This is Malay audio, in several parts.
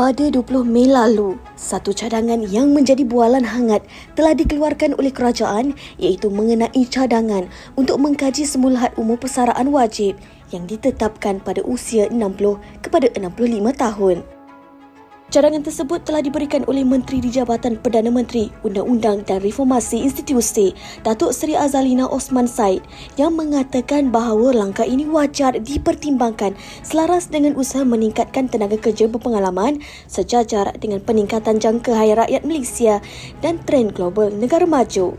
Pada 20 Mei lalu, satu cadangan yang menjadi bualan hangat telah dikeluarkan oleh kerajaan iaitu mengenai cadangan untuk mengkaji semula had umur persaraan wajib yang ditetapkan pada usia 60 kepada 65 tahun. Cadangan tersebut telah diberikan oleh Menteri di Jabatan Perdana Menteri Undang-Undang dan Reformasi Institusi Datuk Seri Azalina Osman Said yang mengatakan bahawa langkah ini wajar dipertimbangkan selaras dengan usaha meningkatkan tenaga kerja berpengalaman sejajar dengan peningkatan jangka hayat rakyat Malaysia dan trend global negara maju.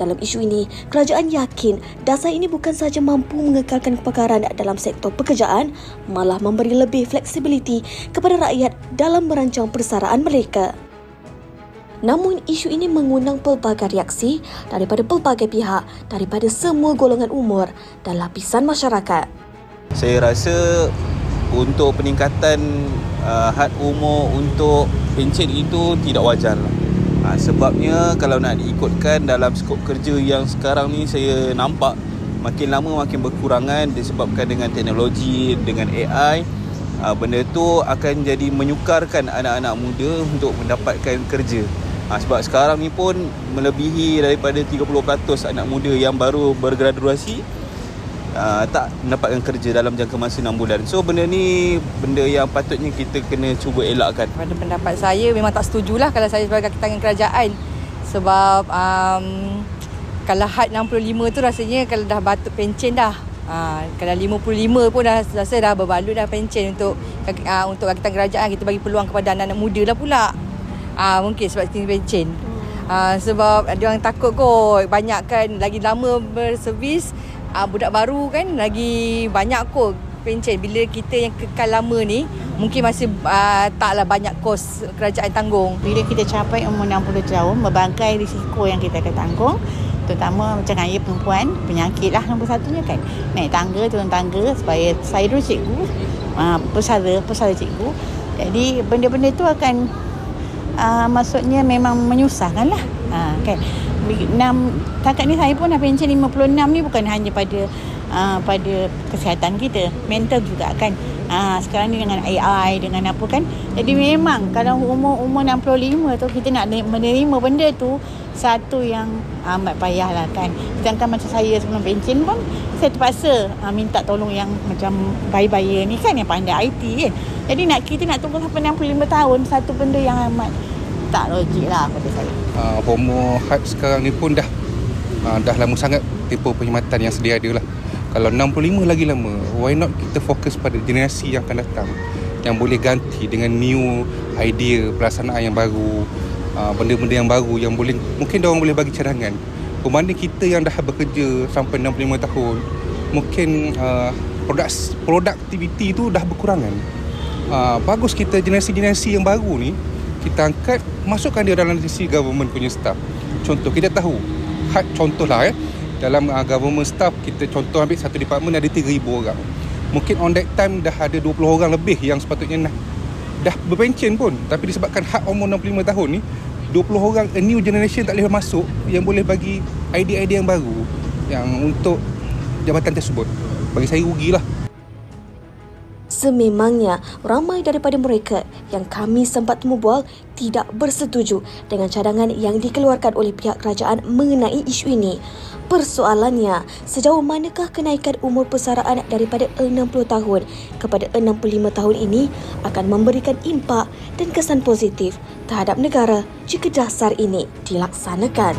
Dalam isu ini, kerajaan yakin dasar ini bukan sahaja mampu mengekalkan kepakaran dalam sektor pekerjaan, malah memberi lebih fleksibiliti kepada rakyat dalam merancang persaraan mereka. Namun isu ini mengundang pelbagai reaksi daripada pelbagai pihak daripada semua golongan umur dan lapisan masyarakat. Saya rasa untuk peningkatan uh, had umur untuk pencen itu tidak wajar. Ha, sebabnya kalau nak diikutkan dalam skop kerja yang sekarang ni saya nampak makin lama makin berkurangan disebabkan dengan teknologi, dengan AI. Ha, benda tu akan jadi menyukarkan anak-anak muda untuk mendapatkan kerja. Ha, sebab sekarang ni pun melebihi daripada 30% anak muda yang baru bergraduasi uh, tak mendapatkan kerja dalam jangka masa 6 bulan. So benda ni benda yang patutnya kita kena cuba elakkan. Pada pendapat saya memang tak setujulah kalau saya sebagai tangan kerajaan. Sebab um, kalau had 65 tu rasanya kalau dah batuk pencen dah. Ha, kalau 55 pun dah rasa dah berbalut dah pencen untuk uh, untuk rakitan kerajaan kita bagi peluang kepada anak-anak muda lah pula. Uh, mungkin sebab tinggi pencen. Uh, sebab ada orang takut kot banyak kan lagi lama berservis uh, budak baru kan lagi banyak kot pencen. Bila kita yang kekal lama ni mungkin masih uh, taklah banyak kos kerajaan tanggung. Bila kita capai umur 60 tahun berbagai risiko yang kita akan tanggung terutama macam ayah perempuan penyakit lah nombor satunya kan. Naik tangga turun tangga supaya saya dulu cikgu uh, pesara pesara cikgu. Jadi benda-benda tu akan uh, maksudnya memang menyusahkan lah uh, kan enam takat ni saya pun dah pencen 56 ni bukan hanya pada uh, pada kesihatan kita mental juga kan. Uh, sekarang ni dengan AI dengan apa kan. Jadi memang kalau umur umur 65 tu kita nak menerima benda tu satu yang amat payah lah kan. Sedangkan macam saya sebelum pencen pun saya terpaksa uh, minta tolong yang macam bayi-bayi ni kan yang pandai IT kan. Jadi nak kita nak tunggu sampai 65 tahun satu benda yang amat tak logik lah pada saya. Uh, umur had sekarang ni pun dah uh, dah lama sangat tempoh perkhidmatan yang sedia ada lah. Kalau 65 lagi lama, why not kita fokus pada generasi yang akan datang yang boleh ganti dengan new idea, pelaksanaan yang baru, uh, benda-benda yang baru yang boleh mungkin dia orang boleh bagi cadangan. Berbanding kita yang dah bekerja sampai 65 tahun, mungkin produk produktiviti tu dah berkurangan. Uh, bagus kita generasi-generasi yang baru ni kita angkat masukkan dia dalam sisi government punya staff. Contoh kita tahu had contohlah eh. Dalam uh, government staff kita contoh ambil satu department ada 3000 orang. Mungkin on that time dah ada 20 orang lebih yang sepatutnya nak dah berpencen pun. Tapi disebabkan hak umur 65 tahun ni 20 orang a new generation tak boleh masuk yang boleh bagi idea-idea yang baru yang untuk jabatan tersebut. Bagi saya rugilah Sememangnya, ramai daripada mereka yang kami sempat temu bual tidak bersetuju dengan cadangan yang dikeluarkan oleh pihak kerajaan mengenai isu ini. Persoalannya, sejauh manakah kenaikan umur persaraan daripada 60 tahun kepada 65 tahun ini akan memberikan impak dan kesan positif terhadap negara jika dasar ini dilaksanakan.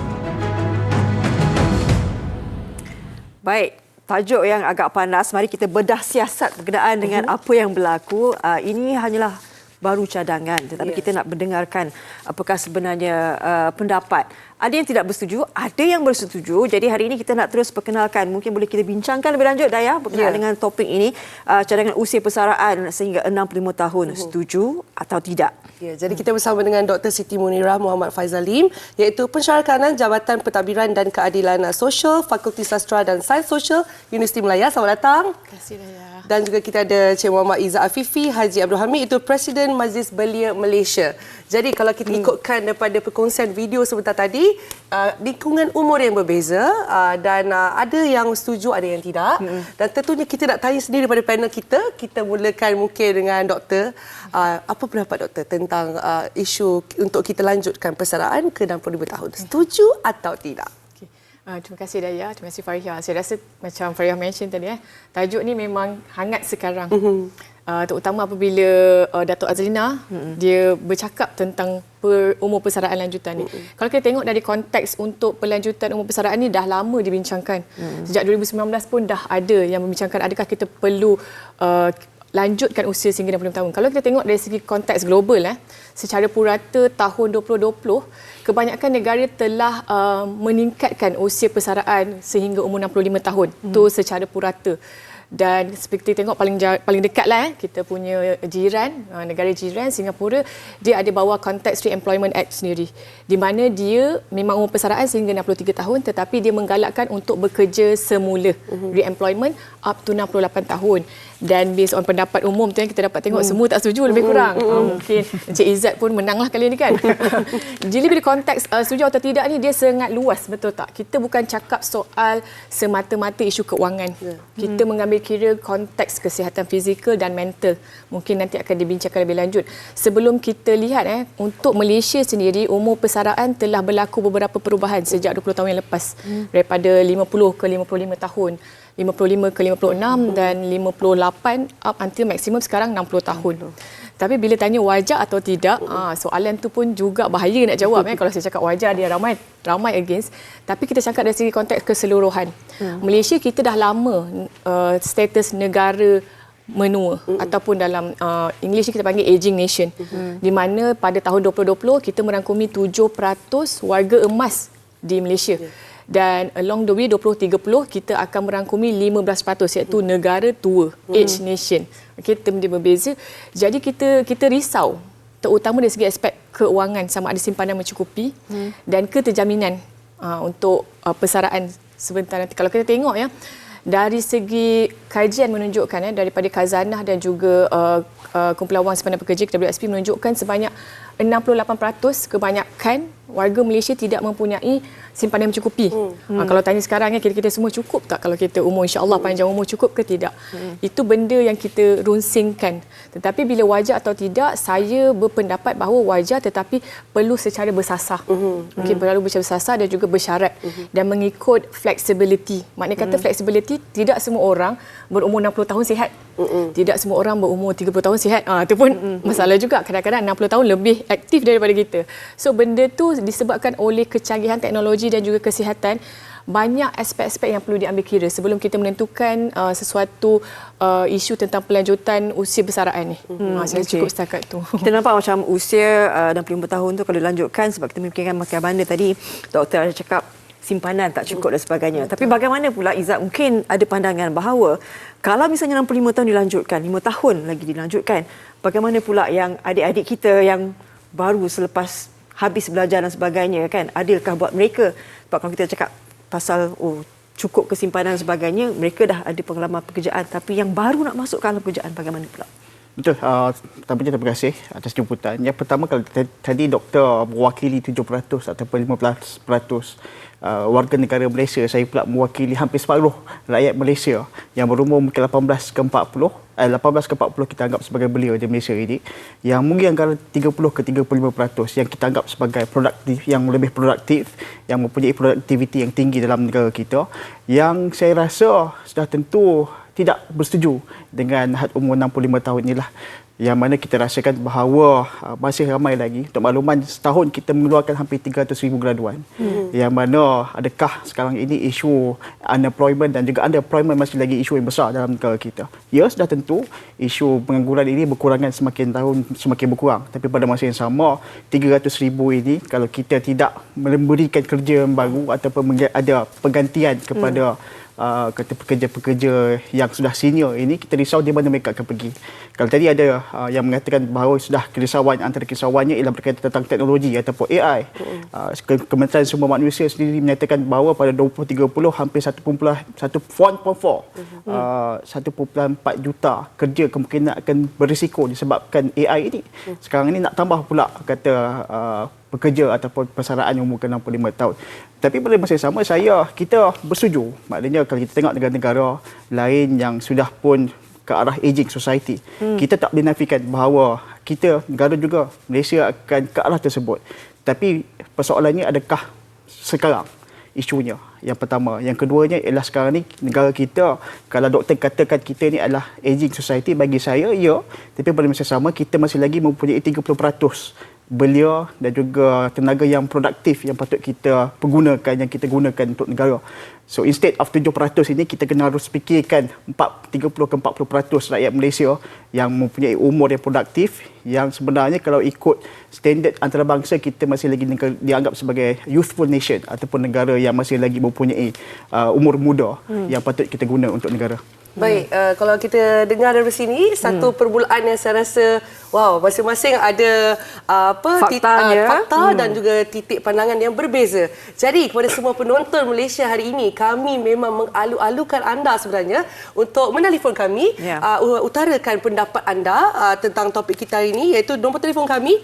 Baik, tajuk yang agak panas. Mari kita bedah siasat berkenaan dengan uh-huh. apa yang berlaku. Uh, ini hanyalah baru cadangan tetapi yes. kita nak mendengarkan apakah sebenarnya uh, pendapat ada yang tidak bersetuju, ada yang bersetuju. Jadi hari ini kita nak terus perkenalkan, mungkin boleh kita bincangkan lebih lanjut Daya berkenaan yeah. dengan topik ini, uh, cadangan usia persaraan sehingga 65 tahun. Uh-huh. Setuju atau tidak? Ya, jadi kita bersama dengan Dr. Siti Munirah Muhammad Faizal Lim iaitu pensyarakanan Jabatan Pentadbiran dan Keadilan Sosial Fakulti Sastra dan Sains Sosial Universiti Melaya. Selamat datang. Terima kasih Daya. Dan juga kita ada Cik Muhammad Izzah Afifi Haji Abdul Hamid itu Presiden Majlis Belia Malaysia. Jadi kalau kita ikutkan daripada perkongsian video sebentar tadi, uh, lingkungan umur yang berbeza uh, dan uh, ada yang setuju, ada yang tidak. Dan tentunya kita nak tanya sendiri pada panel kita. Kita mulakan mungkin dengan doktor. Uh, apa pendapat doktor tentang uh, isu untuk kita lanjutkan persaraan ke 65 tahun? Setuju atau tidak? Uh, terima kasih Daya, terima kasih Farihah. Saya rasa macam Farihah mention tadi eh, tajuk ni memang hangat sekarang. Mm-hmm. Uh, terutama apabila uh, Datuk Azlina mm-hmm. dia bercakap tentang per, umur persaraan lanjutan ni. Mm-hmm. Kalau kita tengok dari konteks untuk pelanjutan umur persaraan ni dah lama dibincangkan. Mm-hmm. Sejak 2019 pun dah ada yang membincangkan adakah kita perlu uh, lanjutkan usia sehingga 65 tahun. Kalau kita tengok dari segi konteks global eh, secara purata tahun 2020, kebanyakan negara telah uh, meningkatkan usia persaraan sehingga umur 65 tahun. Itu hmm. secara purata dan seperti tengok paling paling dekat lah eh, kita punya jiran uh, negara jiran Singapura dia ada bawa Context Re-Employment Act sendiri. Di mana dia memang umur persaraan sehingga 63 tahun tetapi dia menggalakkan untuk bekerja semula. Uh-huh. re-employment up to 68 tahun dan based on pendapat umum tu yang kita dapat tengok hmm. semua tak setuju lebih kurang hmm. uh, mungkin Encik Izzat pun menanglah kali ini kan jadi bila konteks uh, setuju atau tidak ni dia sangat luas betul tak kita bukan cakap soal semata-mata isu keuangan yeah. kita hmm. mengambil kira konteks kesihatan fizikal dan mental mungkin nanti akan dibincangkan lebih lanjut sebelum kita lihat eh untuk Malaysia sendiri umur persaraan telah berlaku beberapa perubahan sejak 20 tahun yang lepas hmm. daripada 50 ke 55 tahun 55 ke 56 dan 58 up until maksimum sekarang 60 tahun. Tapi bila tanya wajar atau tidak, ah, soalan tu pun juga bahaya nak jawab. eh. Kalau saya cakap wajar, dia ramai ramai against. Tapi kita cakap dari segi konteks keseluruhan. Hmm. Malaysia kita dah lama uh, status negara menua hmm. ataupun dalam uh, English kita panggil aging nation. Hmm. Di mana pada tahun 2020 kita merangkumi 7% warga emas di Malaysia. Yeah dan along the way 2030 kita akan merangkumi 15% iaitu hmm. negara tua hmm. age nation okey term dia berbeza jadi kita kita risau terutama dari segi aspek keuangan sama ada simpanan mencukupi hmm. dan keterjaminan uh, untuk uh, persaraan sebentar nanti kalau kita tengok ya dari segi kajian menunjukkan ya daripada khazanah dan juga uh, uh, kumpulan wang simpanan pekerja WSP menunjukkan sebanyak 68% kebanyakan warga Malaysia tidak mempunyai simpanan mencukupi. Hmm. Ha, kalau tanya sekarang ya kita-kita semua cukup tak kalau kita umur insya-Allah hmm. panjang umur cukup ke tidak? Hmm. Itu benda yang kita runsingkan. Tetapi bila wajar atau tidak saya berpendapat bahawa wajar tetapi perlu secara bersasar. Hmm. Mungkin hmm. perlu bersasar dan juga bersyarat hmm. dan mengikut flexibility. Maknanya kata hmm. flexibility tidak semua orang berumur 60 tahun sihat. Mm-mm. Tidak semua orang berumur 30 tahun sihat. Ah itu pun Mm-mm. masalah juga. Kadang-kadang 60 tahun lebih aktif daripada kita. So benda tu disebabkan oleh kecanggihan teknologi dan juga kesihatan banyak aspek-aspek yang perlu diambil kira sebelum kita menentukan uh, sesuatu uh, isu tentang pelanjutan usia persaraan ni. Hmm, saya okay. cukup setakat tu. Kita nampak macam usia uh, 65 tahun tu kalau dilanjutkan sebab kita memikirkan makan banda tadi doktor ada cakap simpanan tak cukup dan sebagainya. Betul. Tapi bagaimana pula Izzat mungkin ada pandangan bahawa kalau misalnya 65 tahun dilanjutkan, 5 tahun lagi dilanjutkan, bagaimana pula yang adik-adik kita yang baru selepas habis belajar dan sebagainya kan, adilkah buat mereka? Sebab kalau kita cakap pasal oh cukup kesimpanan dan sebagainya, mereka dah ada pengalaman pekerjaan tapi yang baru nak masuk ke alam pekerjaan bagaimana pula? Betul. Uh, pertamanya terima kasih atas jemputan. Yang pertama kalau tadi doktor mewakili 7% ataupun 15% uh, warga negara Malaysia, saya pula mewakili hampir separuh rakyat Malaysia yang berumur mungkin 18 ke 40. Eh, 18 ke 40 kita anggap sebagai belia di Malaysia ini. Yang mungkin antara 30 ke 35% yang kita anggap sebagai produktif, yang lebih produktif, yang mempunyai produktiviti yang tinggi dalam negara kita. Yang saya rasa sudah tentu tidak bersetuju dengan had umur 65 tahun inilah. Yang mana kita rasakan bahawa uh, masih ramai lagi. Untuk makluman setahun kita mengeluarkan hampir 300 ribu graduan. Hmm. yang mana adakah sekarang ini isu unemployment dan juga underemployment masih lagi isu yang besar dalam negara kita? Ya sudah tentu isu pengangguran ini berkurangan semakin tahun semakin berkurang. Tapi pada masa yang sama 300 ribu ini kalau kita tidak memberikan kerja yang baru ataupun ada penggantian kepada hmm uh, kata pekerja-pekerja yang sudah senior ini kita risau di mana mereka akan pergi. Kalau tadi ada uh, yang mengatakan bahawa sudah kerisauan antara kerisauannya ialah berkaitan tentang teknologi ataupun AI. Uh, Kementerian Sumber Manusia sendiri menyatakan bahawa pada 2030 hampir 1.4 uh, 1.4 juta kerja kemungkinan akan berisiko disebabkan AI ini. Sekarang ini nak tambah pula kata uh, pekerja ataupun persaraan yang umur 65 tahun. Tapi pada masa yang sama saya kita bersetuju. Maknanya kalau kita tengok negara-negara lain yang sudah pun ke arah aging society, hmm. kita tak boleh nafikan bahawa kita negara juga Malaysia akan ke arah tersebut. Tapi persoalannya adakah sekarang isunya yang pertama yang keduanya ialah sekarang ni negara kita kalau doktor katakan kita ni adalah aging society bagi saya ya tapi pada masa sama kita masih lagi mempunyai 30% belia dan juga tenaga yang produktif yang patut kita pergunakan yang kita gunakan untuk negara. So instead of 7% ini kita kena harus fikirkan 4 30 ke 40% rakyat Malaysia yang mempunyai umur yang produktif yang sebenarnya kalau ikut standard antarabangsa kita masih lagi dianggap sebagai youthful nation ataupun negara yang masih lagi mempunyai uh, umur muda hmm. yang patut kita guna untuk negara. Baik, hmm. uh, kalau kita dengar dari sini satu hmm. permulaan yang saya rasa wow, masing-masing ada uh, apa Faktanya. uh, fakta hmm. dan juga titik pandangan yang berbeza. Jadi kepada semua penonton Malaysia hari ini, kami memang mengalu-alukan anda sebenarnya untuk menelpon kami, yeah. uh, utarakan pendapat anda uh, tentang topik kita hari ini iaitu nombor telefon kami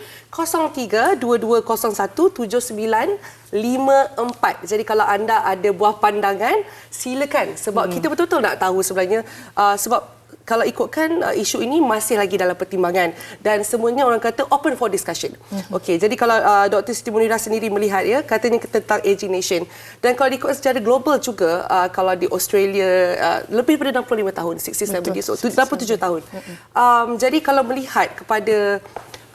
0322017954. Jadi kalau anda ada buah pandangan, silakan sebab hmm. kita betul-betul nak tahu sebenarnya uh, sebab kalau ikutkan uh, isu ini masih lagi dalam pertimbangan dan semuanya orang kata open for discussion. Mm-hmm. Okey, jadi kalau uh, Dr. Siti Munira sendiri melihat ya katanya tentang aging nation dan kalau ikut secara global juga uh, kalau di Australia uh, lebih daripada 65 tahun, 67 years old, 87 tahun. Um, jadi kalau melihat kepada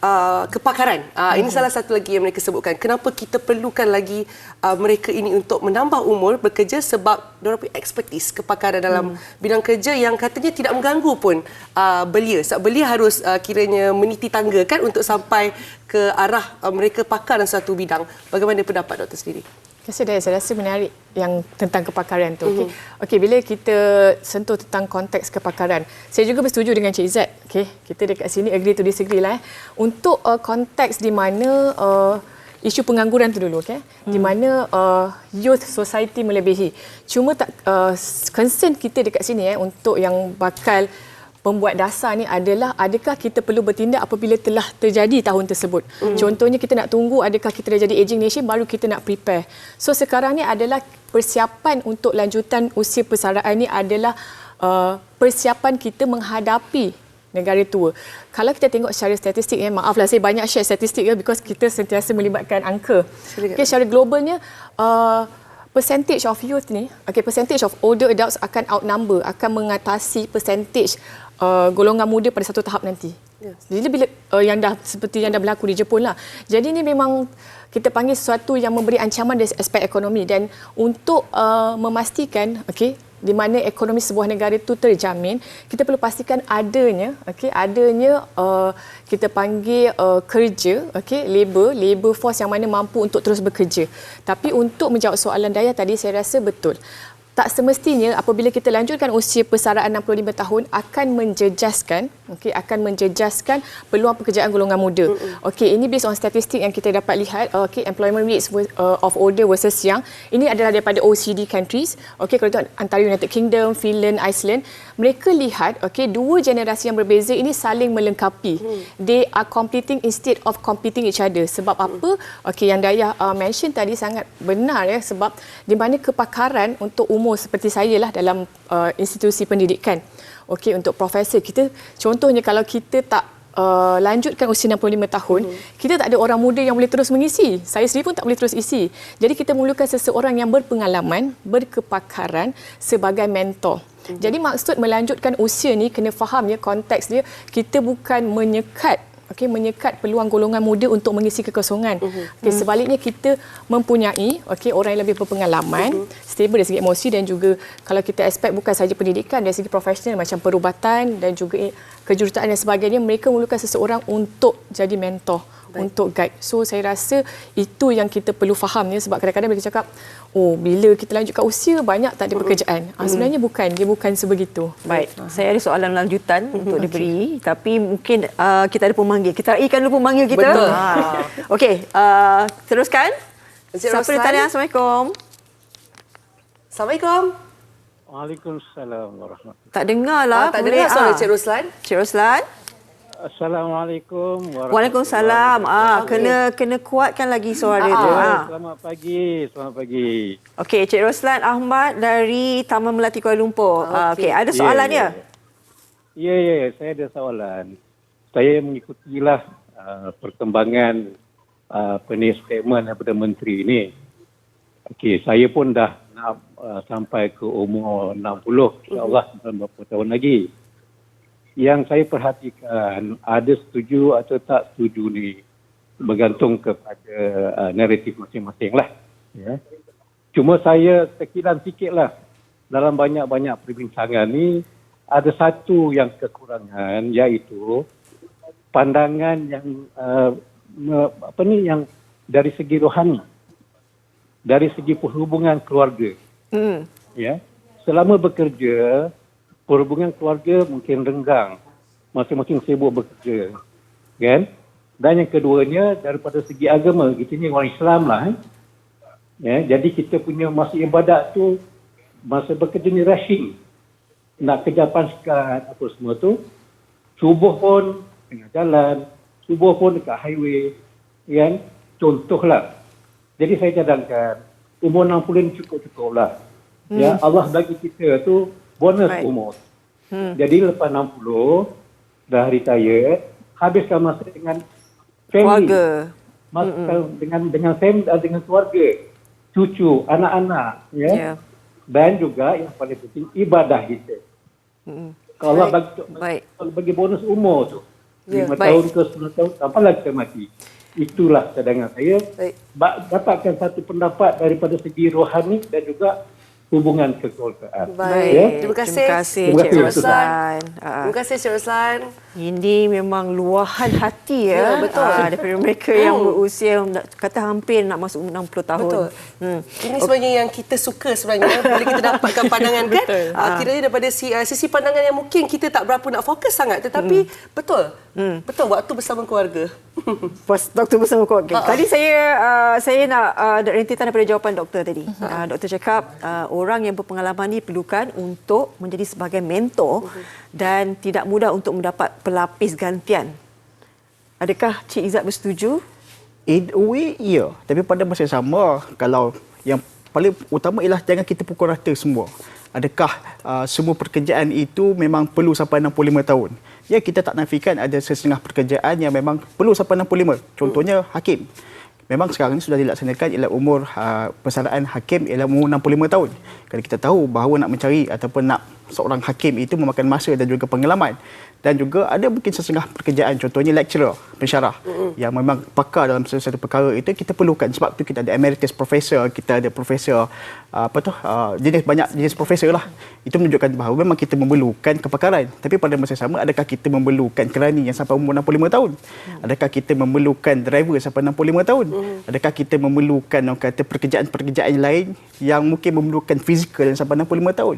uh, kepakaran. Uh, ini salah satu lagi yang mereka sebutkan. Kenapa kita perlukan lagi uh, mereka ini untuk menambah umur bekerja sebab mereka punya expertise, kepakaran dalam hmm. bidang kerja yang katanya tidak mengganggu pun uh, belia. Sebab belia harus uh, kiranya meniti tangga kan untuk sampai ke arah uh, mereka pakar dalam satu bidang. Bagaimana pendapat doktor sendiri? Kasih Saya rasa menarik yang tentang kepakaran tu. Okey. Mm-hmm. Okey, bila kita sentuh tentang konteks kepakaran, saya juga bersetuju dengan Cik Izzat. Okey, kita dekat sini agree to disagree lah. Eh. Untuk uh, konteks di mana uh, isu pengangguran tu dulu, okey. Hmm. Di mana uh, youth society melebihi. Cuma tak uh, concern kita dekat sini eh untuk yang bakal pembuat dasar ni adalah adakah kita perlu bertindak apabila telah terjadi tahun tersebut. Mm. Contohnya kita nak tunggu adakah kita dah jadi aging nation baru kita nak prepare. So sekarang ni adalah persiapan untuk lanjutan usia persaraan ni adalah uh, persiapan kita menghadapi negara tua. Kalau kita tengok secara statistik ya, maaflah saya banyak share statistik ya because kita sentiasa melibatkan angka. Okay, secara globalnya uh, percentage of youth ni, okay, percentage of older adults akan outnumber, akan mengatasi percentage uh, golongan muda pada satu tahap nanti. Yeah. Jadi bila uh, yang dah seperti yang dah berlaku di Jepun lah. Jadi ini memang kita panggil sesuatu yang memberi ancaman dari aspek ekonomi dan untuk uh, memastikan okey di mana ekonomi sebuah negara itu terjamin kita perlu pastikan adanya okey adanya uh, kita panggil uh, kerja okey labor labor force yang mana mampu untuk terus bekerja tapi untuk menjawab soalan daya tadi saya rasa betul tak semestinya apabila kita lanjutkan usia persaraan 65 tahun akan menjejaskan okey akan menjejaskan peluang pekerjaan golongan muda. Okey ini based on statistik yang kita dapat lihat okey employment rates uh, of older versus young ini adalah daripada OECD countries. Okey kalau itu antara United Kingdom, Finland, Iceland, mereka lihat okey dua generasi yang berbeza ini saling melengkapi. Mm. They are competing instead of competing each other. Sebab mm. apa? Okey yang Dayah uh, mention tadi sangat benar ya sebab di mana kepakaran untuk umum umur seperti saya lah dalam uh, institusi pendidikan. Okey untuk profesor kita contohnya kalau kita tak uh, lanjutkan usia 65 tahun, hmm. kita tak ada orang muda yang boleh terus mengisi. Saya sendiri pun tak boleh terus isi. Jadi kita memerlukan seseorang yang berpengalaman, berkepakaran sebagai mentor. Hmm. Jadi maksud melanjutkan usia ni kena faham ya konteks dia kita bukan menyekat okey menyekat peluang golongan muda untuk mengisi kekosongan. Uh-huh. Okey mhm. sebaliknya kita mempunyai okey orang yang lebih berpengalaman, uh-huh. stable dari segi emosi dan juga kalau kita expect bukan saja pendidikan dari segi profesional macam perubatan dan juga kejuruteraan dan sebagainya mereka memerlukan seseorang untuk jadi mentor Baik. untuk guide. So saya rasa itu yang kita perlu faham ya sebab kadang-kadang mereka cakap oh bila kita lanjutkan usia banyak tak ada pekerjaan. Ah, sebenarnya bukan, dia bukan sebegitu. Baik, saya ada soalan lanjutan untuk diberi tapi mungkin uh, kita ada pemanggil. Kita raikan dulu pemanggil kita. Betul. Ha. Okey, uh, teruskan. Encik Siapa Roslan? dia tanya? Assalamualaikum. Assalamualaikum. Waalaikumsalam warahmatullahi Tak dengar lah. Ah, tak boleh, dengar suara ah. Cik Roslan. Cik Roslan. Assalamualaikum warahmatullahi Waalaikumsalam. Ah, kena kena kuatkan lagi suara tu. wabarakatuh. Ah. Selamat pagi, selamat pagi. Okey, Cik Roslan Ahmad dari Taman Melati Kuala Lumpur. Ah, Okey, ada soalan Ya, dia? Ya, ya, ya, saya ada soalan. Saya mengikutilah uh, perkembangan uh, apa ni statement daripada menteri ini. Okey, saya pun dah nak uh, sampai ke umur 60, insya-Allah beberapa tahun lagi. Yang saya perhatikan ada setuju atau tak setuju ni bergantung kepada uh, naratif masing-masing lah. Ya. Cuma saya terkilan sikit lah dalam banyak-banyak perbincangan ni ada satu yang kekurangan iaitu pandangan yang uh, apa ni yang dari segi rohani dari segi perhubungan keluarga Hmm. ya selama bekerja perhubungan keluarga mungkin renggang masing-masing sibuk bekerja kan? Dan yang keduanya daripada segi agama kita ni orang Islam lah eh? ya jadi kita punya masa ibadat tu masa bekerja ni rushing. Nak kejar pasukan apa semua tu. Subuh pun tengah jalan subuh pun dekat highway kan? Contohlah jadi saya cadangkan umur 60 ni cukup-cukup lah. Hmm. ya Allah bagi kita tu bonus Baik. umur hmm. jadi lepas 60 dah retire habiskan masa dengan family Keluarga. masa dengan dengan family uh, dengan keluarga cucu anak-anak ya Ya. dan juga yang paling penting ibadah kita kalau Allah bagi Baik. kalau bagi bonus umur tu Ya, lima baik. tahun ke 10 tahun tak apalah kita mati itulah cadangan saya Baik. ba- dapatkan satu pendapat daripada segi rohani dan juga hubungan kekeluargaan Baik. Ya? Terima kasih. Terima kasih, Terima Cik kasih. Roslan. Terima kasih Cik Roslan. Ini memang luahan hati ya, Ya, betul. Ah, daripada mereka yang berusia kata hampir nak masuk 60 tahun. Betul. Hmm. Ini sebenarnya yang kita suka sebenarnya bila kita dapatkan pandangan kan. Betul. Uh, kiranya daripada si, uh, sisi pandangan yang mungkin kita tak berapa nak fokus sangat tetapi betul. Betul waktu bersama keluarga. Pas doktor bersama keluarga. Ha-ha. Tadi saya uh, saya nak uh, rintitan daripada jawapan doktor tadi. Uh, doktor cakap uh, orang yang berpengalaman ni perlukan untuk menjadi sebagai mentor dan tidak mudah untuk mendapat pelapis gantian. Adakah Cik Izzat bersetuju? In a way, ya. Tapi pada masa yang sama, kalau yang paling utama ialah jangan kita pukul rata semua. Adakah uh, semua pekerjaan itu memang perlu sampai 65 tahun? Ya, kita tak nafikan ada sesetengah pekerjaan yang memang perlu sampai 65. Contohnya, hakim. Memang sekarang ini sudah dilaksanakan ialah umur uh, persaraan hakim ialah umur 65 tahun. Kerana kita tahu bahawa nak mencari ataupun nak seorang hakim itu memakan masa dan juga pengalaman. Dan juga ada mungkin sesetengah pekerjaan contohnya lecturer, pensyarah mm-hmm. yang memang pakar dalam sesuatu perkara itu kita perlukan sebab tu kita ada emeritus professor, kita ada profesor uh, apa tu uh, jenis banyak jenis profesor lah. Itu menunjukkan bahawa memang kita memerlukan kepakaran. Tapi pada masa sama adakah kita memerlukan kerani yang sampai umur 65 tahun? Adakah kita memerlukan driver sampai 65 tahun? Adakah kita memerlukan orang kata pekerjaan-pekerjaan lain yang mungkin memerlukan fizikal yang sampai 65 tahun?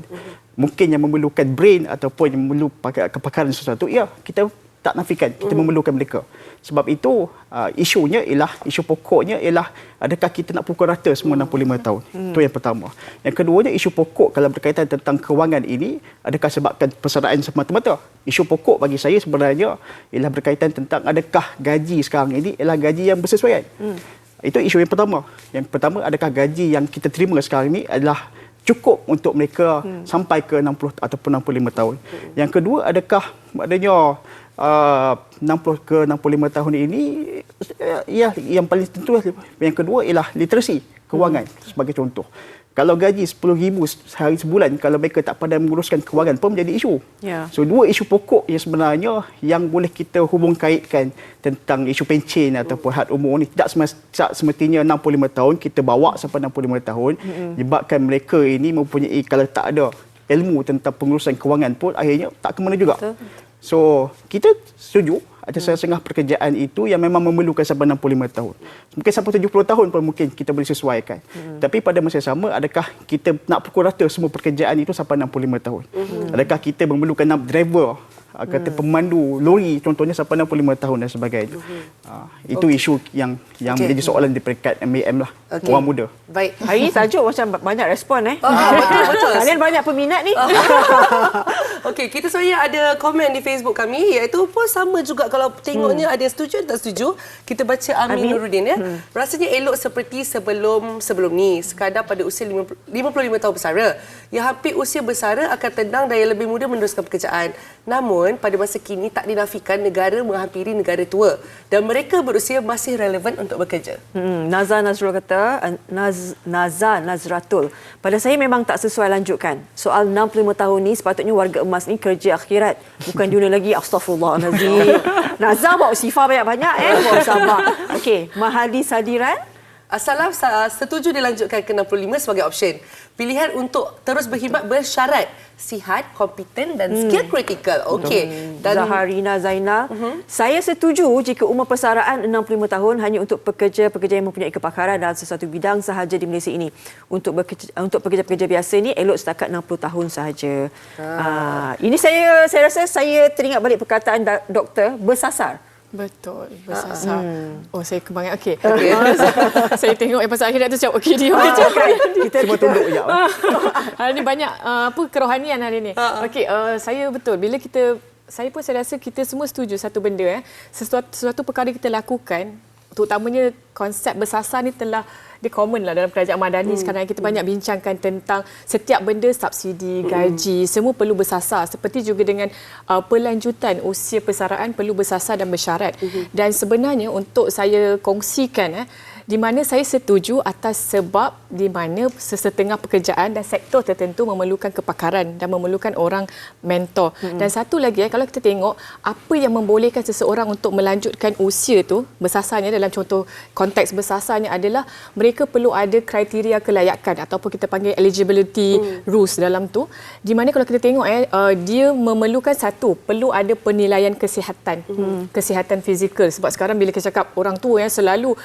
Mungkin yang memerlukan brain ataupun yang memerlukan kepakaran sesuatu, ya kita tak nafikan kita memerlukan mereka. Sebab itu uh, isunya ialah isu pokoknya ialah adakah kita nak pukul rata semua 65 tahun. Itu yang pertama. Yang keduanya isu pokok kalau berkaitan tentang kewangan ini adakah sebabkan persaraan semata-mata. Isu pokok bagi saya sebenarnya ialah berkaitan tentang adakah gaji sekarang ini ialah gaji yang bersesuaian. Hmm. Itu isu yang pertama. Yang pertama adakah gaji yang kita terima sekarang ini adalah cukup untuk mereka hmm. sampai ke 60 ataupun 65 tahun. Hmm. Yang kedua adakah maknanya uh, 60 ke 65 tahun ini uh, ya yang paling tentu yang kedua ialah literasi kewangan hmm. sebagai contoh. Kalau gaji RM10,000 sehari sebulan, kalau mereka tak pandai menguruskan kewangan pun menjadi isu. Ya. So dua isu pokok yang sebenarnya yang boleh kita hubung kaitkan tentang isu pencen ataupun had umur ni tidak semest- semestinya 65 tahun kita bawa sampai 65 tahun menyebabkan mereka ini mempunyai kalau tak ada ilmu tentang pengurusan kewangan pun akhirnya tak ke mana juga. Betul. So, kita setuju ada setengah pekerjaan itu yang memang memerlukan sampai 65 tahun. Mungkin sampai 70 tahun pun mungkin kita boleh sesuaikan. Hmm. Tapi pada masa yang sama, adakah kita nak pukul rata semua pekerjaan itu sampai 65 tahun? Hmm. Adakah kita memerlukan driver kata Hmm. pemandu lori contohnya sampai 65 tahun dan sebagainya. Uh, itu Okey. isu yang yang Okey. menjadi soalan di peringkat MAM lah Okey. orang muda. Baik. Hari ni tajuk macam banyak respon eh. Ah, betul, betul. Kalian banyak peminat ni. Okey, kita sebenarnya ada komen di Facebook kami iaitu pun sama juga kalau tengoknya ada yang setuju dan tak setuju. Kita baca Amin, Amin. Nuruddin ya. Rasanya elok seperti sebelum sebelum ni. Sekadar pada usia 50, 55 tahun bersara. Yang hampir usia bersara akan tenang dan yang lebih muda meneruskan pekerjaan. Namun pada masa kini tak dinafikan negara menghampiri negara tua dan mereka berusia masih relevan untuk bekerja. Hmm, Nazar Nazrul kata, uh, Naz, Nazar Nazratul. Pada saya memang tak sesuai lanjutkan. Soal 65 tahun ni sepatutnya warga emas ni kerja akhirat. Bukan dunia lagi. Astaghfirullahalazim. Nazar bawa sifar banyak-banyak eh. Bawa sabar. Okey, Mahadi Sadiran. Salam sa- setuju dilanjutkan ke 65 sebagai option. Pilihan untuk terus berkhidmat bersyarat sihat, kompeten dan skill kritikal. Okey. Dan Zaharina Zainal. Saya setuju jika umur persaraan 65 tahun hanya untuk pekerja-pekerja yang mempunyai kepakaran dalam sesuatu bidang sahaja di Malaysia ini. Untuk bekerja, untuk pekerja-pekerja biasa ni elok setakat 60 tahun sahaja. Ah. ini saya saya rasa saya teringat balik perkataan doktor bersasar. Betul, bersasar. Oh, saya kebanggaan. Okey. Okey. saya tengok yang pasal akhirat tu macam okey dia macam Kita cuma tunduk je. hari ni banyak uh, apa kerohanian hari ni. Okey, uh, saya betul bila kita saya pun saya rasa kita semua setuju satu benda eh. Sesuatu sesuatu perkara kita lakukan terutamanya konsep bersasar ni telah dia common lah dalam kerajaan madani. Hmm. sekarang kita banyak bincangkan tentang setiap benda subsidi, gaji, semua perlu bersasar. Seperti juga dengan uh, pelanjutan usia persaraan perlu bersasar dan bersyarat. Dan sebenarnya untuk saya kongsikan eh di mana saya setuju atas sebab di mana sesetengah pekerjaan dan sektor tertentu memerlukan kepakaran dan memerlukan orang mentor. Mm-hmm. Dan satu lagi eh kalau kita tengok apa yang membolehkan seseorang untuk melanjutkan usia tu bersasarnya dalam contoh konteks bersasarnya adalah mereka perlu ada kriteria kelayakan ataupun kita panggil eligibility mm. rules dalam tu di mana kalau kita tengok eh uh, dia memerlukan satu perlu ada penilaian kesihatan mm. kesihatan fizikal sebab sekarang bila kita cakap orang tua yang selalu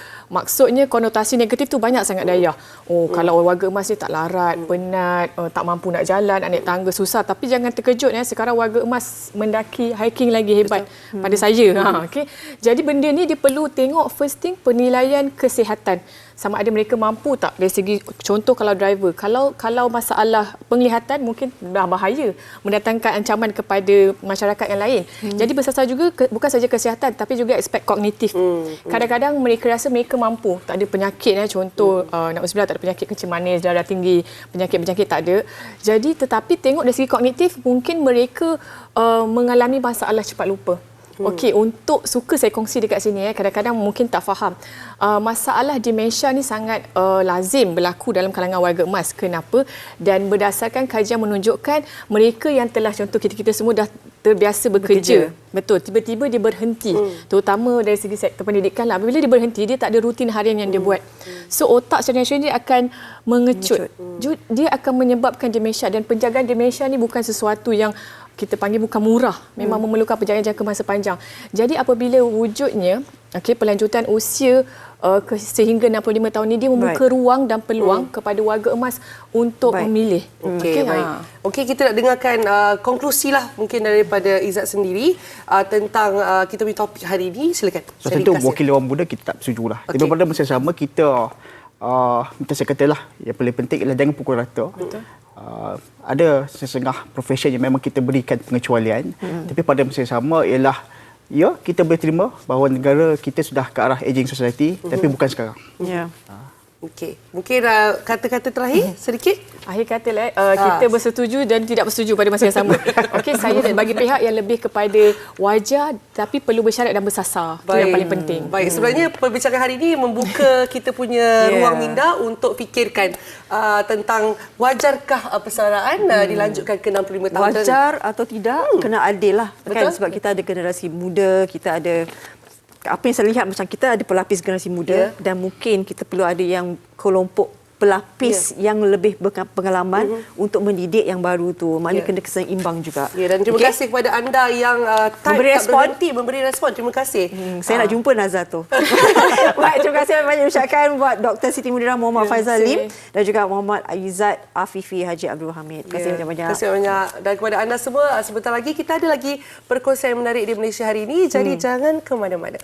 maksudnya konotasi negatif tu banyak sangat daya. Oh, kalau warga emas ni tak larat, penat, uh, tak mampu nak jalan, nak naik tangga susah. Tapi jangan terkejut ya, sekarang warga emas mendaki hiking lagi hebat Betul. pada saya. Ha, okay. Jadi benda ni dia perlu tengok first thing penilaian kesihatan sama ada mereka mampu tak? Dari segi contoh kalau driver kalau kalau masalah penglihatan mungkin dah bahaya mendatangkan ancaman kepada masyarakat yang lain. Hmm. jadi bersasar juga ke, bukan saja kesihatan tapi juga aspek kognitif. Hmm. kadang-kadang mereka rasa mereka mampu. Tak ada penyakit eh. Contoh hmm. uh, nak tak ada penyakit kencing manis darah tinggi penyakit-penyakit tak ada. Jadi tetapi tengok dari segi kognitif mungkin mereka uh, mengalami masalah cepat lupa Okey, untuk suka saya kongsi dekat sini eh. Kadang-kadang mungkin tak faham. Uh, masalah demensia ni sangat uh, lazim berlaku dalam kalangan warga emas. Kenapa? Dan berdasarkan kajian menunjukkan mereka yang telah contoh kita-kita semua dah terbiasa bekerja. bekerja. Betul, tiba-tiba dia berhenti. Hmm. Terutama dari segi sektor pendidikan lah. Bila dia berhenti, dia tak ada rutin harian yang hmm. dia buat. So otak secara natural dia akan mengecut. mengecut. Hmm. Dia akan menyebabkan demensia dan penjagaan demensia ni bukan sesuatu yang kita panggil bukan murah memang hmm. memerlukan perjalanan jangka masa panjang jadi apabila wujudnya okey pelanjutan usia uh, ke, sehingga 65 tahun ini dia membuka right. ruang dan peluang hmm. kepada warga emas untuk right. memilih okey okay, baik ha. okey kita nak dengarkan uh, konklusi lah mungkin daripada Izzat sendiri uh, tentang uh, kita punya topik hari ini silakan so, tentu wakil orang muda kita tak setuju lah okay. tapi pada masa sama kita uh, macam saya katalah yang paling penting ialah jangan pukul rata betul Uh, ada sesengah profesi yang memang kita berikan pengecualian hmm. tapi pada masa yang sama ialah ya kita boleh terima bahawa negara kita sudah ke arah aging society hmm. tapi bukan sekarang ya yeah. uh. Okey, mungkin uh, kata-kata terakhir sedikit. Akhir kata lah, uh, kita bersetuju dan tidak bersetuju pada masa yang sama. Okey, saya bagi pihak yang lebih kepada wajar tapi perlu bersyarat dan bersasar. Itu yang paling penting. Baik, sebenarnya perbincangan hari ini membuka kita punya yeah. ruang minda untuk fikirkan uh, tentang wajarkah uh, persaraan uh, dilanjutkan ke 65 tahun. Wajar atau tidak, hmm. kena adil lah. Betul? Kan? Sebab kita ada generasi muda, kita ada apa yang saya lihat macam kita ada pelapis generasi muda yeah. dan mungkin kita perlu ada yang kelompok pelapis yang lebih berpengalaman untuk mendidik yang baru tu. Maknanya Ya. kena keseimbang juga. Ya, dan terima Okey? kasih kepada anda yang uh, Memberi tak respon. berhenti memberi respon. Terima kasih. Hmm, saya nak jumpa Nazar tu. Baik, terima kasih banyak ucapkan buat Dr. Siti Mudirah Muhammad Terima Faizal Lim dan juga Muhammad Aizat Afifi Haji Abdul Hamid. Terima kasih Ya, banyak-banyak. Terima kasih banyak. Dan kepada anda semua, sebentar lagi kita ada lagi perkongsian menarik di Malaysia hari ini. Jadi Hmm. jangan ke mana-mana.